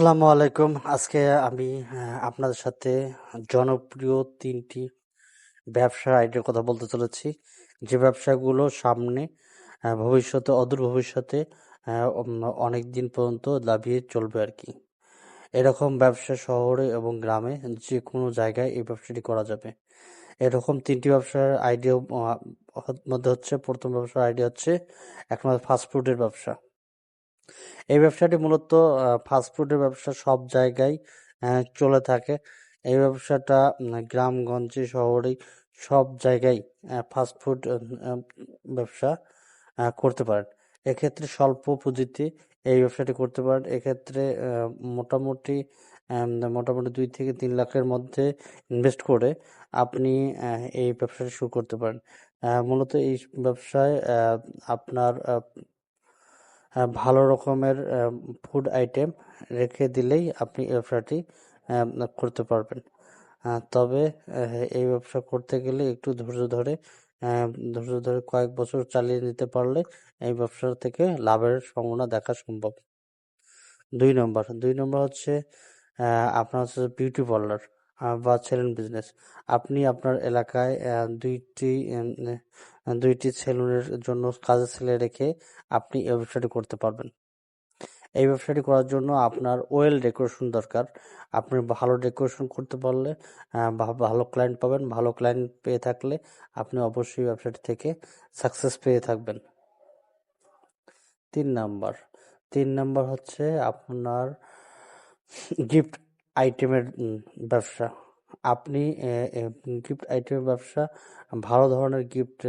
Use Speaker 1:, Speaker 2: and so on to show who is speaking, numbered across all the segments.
Speaker 1: আসসালামু আলাইকুম। আজকে আমি আপনাদের সাথে জনপ্রিয় তিনটি ব্যবসার আইডিয়ার কথা বলতে চলেছি। যে ব্যবসাগুলো সামনে ভবিষ্যতে, অদূর ভবিষ্যতে অনেক দিন পর্যন্ত লাভিয়ে চলবে আর কি। এরকম ব্যবসা শহরে এবং গ্রামে যে কোনো জায়গায় এই ব্যবসাটি করা যাবে। এরকম তিনটি ব্যবসার আইডিয়া মধ্যে হচ্ছে, প্রথম ব্যবসার আইডিয়া হচ্ছে এক ফাস্টফুডের ব্যবসা। এই ব্যবসাটি মূলত ফাস্টফুডের ব্যবসা সব জায়গায় চলে থাকে। এই ব্যবসাটা গ্রামগঞ্জে, শহরে সব জায়গায় ফাস্টফুড ব্যবসা করতে পারেন। এক্ষেত্রে স্বল্প পুঁজিতে এই ব্যবসাটি করতে পারেন। এক্ষেত্রে মোটামুটি মোটামুটি দুই থেকে তিন লাখের মধ্যে ইনভেস্ট করে আপনি এই ব্যবসাটি শুরু করতে পারেন। মূলত এই ব্যবসায় আপনার ভালো রকমের ফুড আইটেম রেখে দিলেই আপনি এই ব্যবসাটি করতে পারবেন। তবে এই ব্যবসা করতে গেলে একটু ধৈর্য ধরে ধৈর্য ধরে কয়েক বছর চালিয়ে নিতে পারলে এই ব্যবসা থেকে লাভের সম্ভাবনা দেখা সম্ভব। দুই নম্বর দুই নম্বর হচ্ছে আপনার হচ্ছে বিউটি পার্লার বা সেলুন বিজনেস। আপনি আপনার এলাকায় দুইটি দুইটি সেলুনের জন্য কাজের ছেলে রেখে আপনি এই ব্যবসাটি করতে পারবেন। এই ব্যবসাটি করার জন্য আপনার ওয়েল ডেকোরেশন দরকার। আপনি ভালো ডেকোরেশন করতে পারলে ভালো ক্লায়েন্ট পাবেন। ভালো ক্লায়েন্ট পেয়ে থাকলে আপনি অবশ্যই ব্যবসাটি থেকে সাকসেস পেয়ে থাকবেন। তিন নাম্বার। তিন নাম্বার হচ্ছে আপনার গিফট আইটেমের ব্যবসা। আপনি গিফট আইটেমের ব্যবসা, ভালো ধরনের গিফট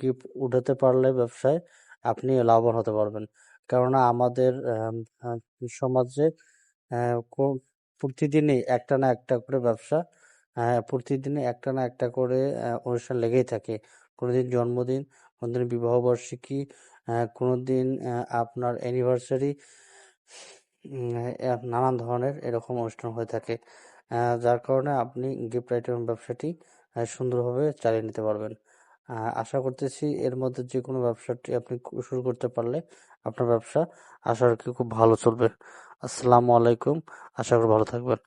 Speaker 1: গিফট উঠাতে পারলে ব্যবসায় আপনি লাভবান হতে পারবেন। কেননা আমাদের সমাজে প্রতিদিনই একটা না একটা করে ব্যবসা প্রতিদিনই একটা না একটা করে অনুষ্ঠান লেগেই থাকে। কোনোদিন জন্মদিন, কোনোদিন বিবাহবার্ষিকী কোনোদিন আপনার অ্যানিভার্সারি নানান ধরনের এরকম অনুষ্ঠান হয়ে থাকে। যার কারণে আপনি গিফট আইটেম ব্যবসাটি সুন্দরভাবে চালিয়ে নিতে পারবেন। আশা করতেছি এর মধ্যে যে কোনো ব্যবসাটি আপনি শুরু করতে পারলে আপনার ব্যবসা আশা রাখি খুব ভালো চলবে। আসসালামু আলাইকুম। আশা করি ভালো থাকবেন।